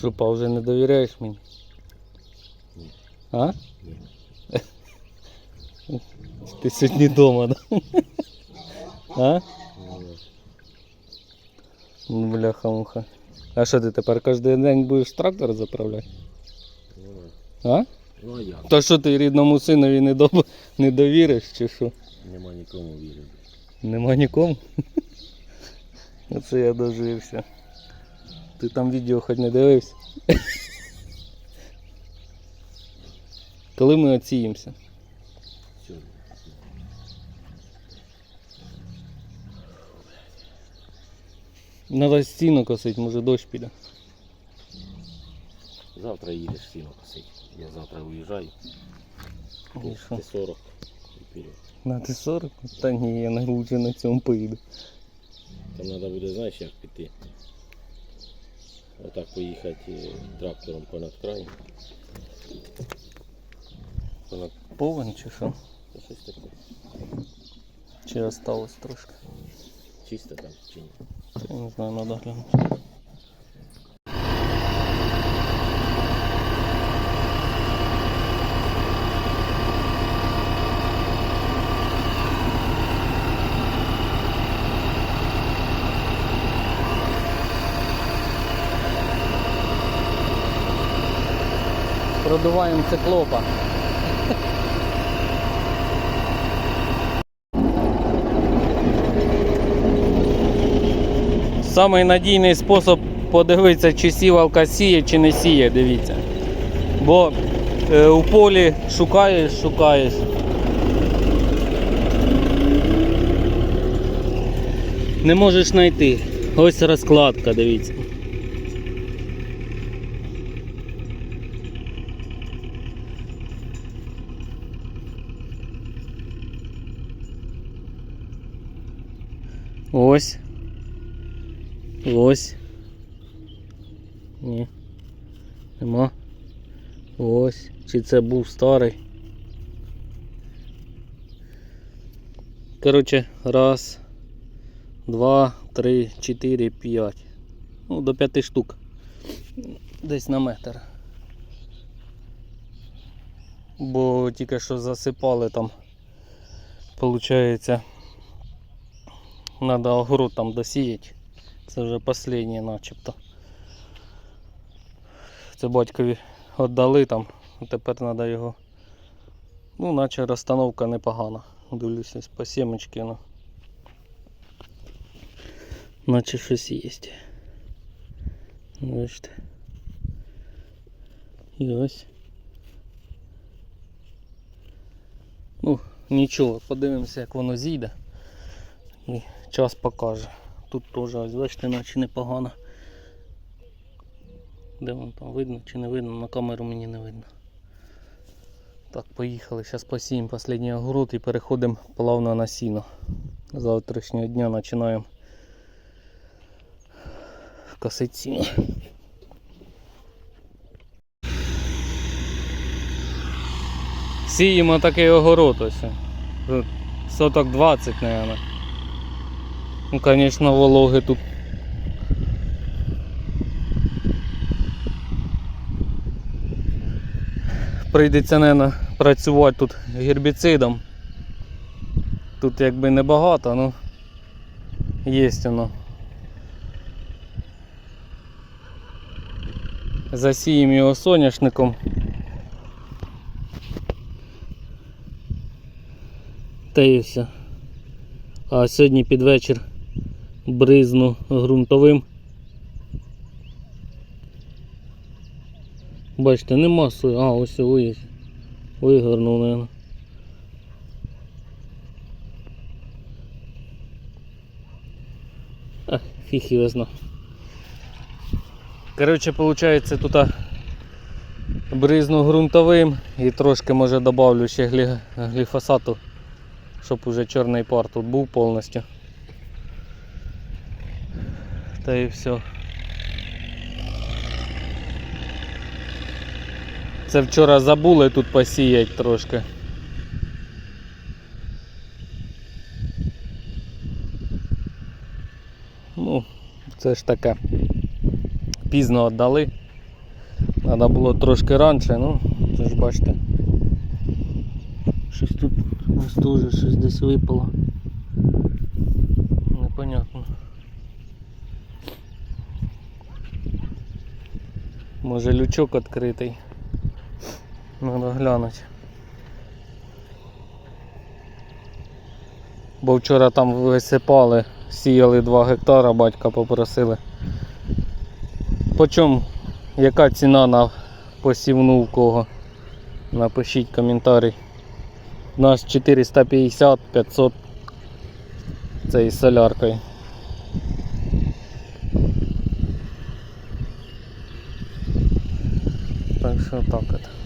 Чупа, вже не довіряєш мені? Ні. А? Ні. Ти сьогодні вдома, да? А? Ну, Бляха-муха. А що ти тепер кожен день будеш трактор заправляти? ну, А? ну а як? То що ти рідному синові не, до... не довіриш чи що? Нема нікому вірити. Нема нікому. Оце я дожився. Ти там відео хоч не дивився? Коли ми оціємося? Надо стіну косить, може дощ піде. Завтра їдеш сіно косить. Я завтра виїжджаю. І що? Ти 40 вперед. На ти 40? Та ні, я лучше на цьому поїду. Там треба буде, знаєш, як піти. Отак поїхати е, трактором понад край. Понад Повен чи що? Це щось таке. Чи осталось трошки? Чисто там чи ні? Я не знаю, надо глянути. Продуваємо циклопа. Самий надійний спосіб подивитися, чи сівалка сіє, чи не сіє, дивіться. Бо е, у полі шукаєш, шукаєш. Не можеш знайти. Ось розкладка, дивіться. Ось. Ось. Ні. Нема. Ось. Чи це був старий. Коротше, раз, два, три, чотири, п'ять. Ну, до п'яти штук. Десь на метр. Бо тільки що засипали там. Получається. Надо огород там досіяти. Це вже останнє начебто. Це батькові віддали там, а тепер треба його. Ну, наче розстановка непогана. Дивлюся по сімочки, ну. Наче щось є. Бачите. І ось. Ну, нічого, подивимося, як воно зійде. Час покаже. Тут теж, ось бачите, наче непогано. Де воно там видно чи не видно, на камеру мені не видно. Так, поїхали. Зараз посіємо останній огород і переходимо плавно на сіно. З Завтрашнього дня починаємо косити сіно. Сіємо такий огород ось. Соток 20, мабуть. Ну, конечно, вологи тут. Прийдеться, наверное, працювати тут гербіцидом. Тут якби небагато, ну є воно. Засіємо його соняшником. Та і все. А сьогодні під вечір бризну ґрунтовим. Бачите, нема сої. А, ось є. Вигорнув, наверное. Ах, фіг його. Коротше, виходить, тут бризну ґрунтовим і трошки може добавлю ще глі... гліфосату, щоб уже чорний пар тут був повністю. Та і все. Це вчора забули тут посіяти трошки. Ну, це ж таке. Пізно віддали. Треба було трошки раніше, ну, це ж бачите. Щось тут у нас теж щось десь випало. Непонятно. Може лючок відкритий. Надо глянути. Бо вчора там висипали, сіяли 2 гектара, батька попросили. Почому, яка ціна на посівну в кого? Напишіть коментарі. У нас 450-500 це із соляркою. Так що так от.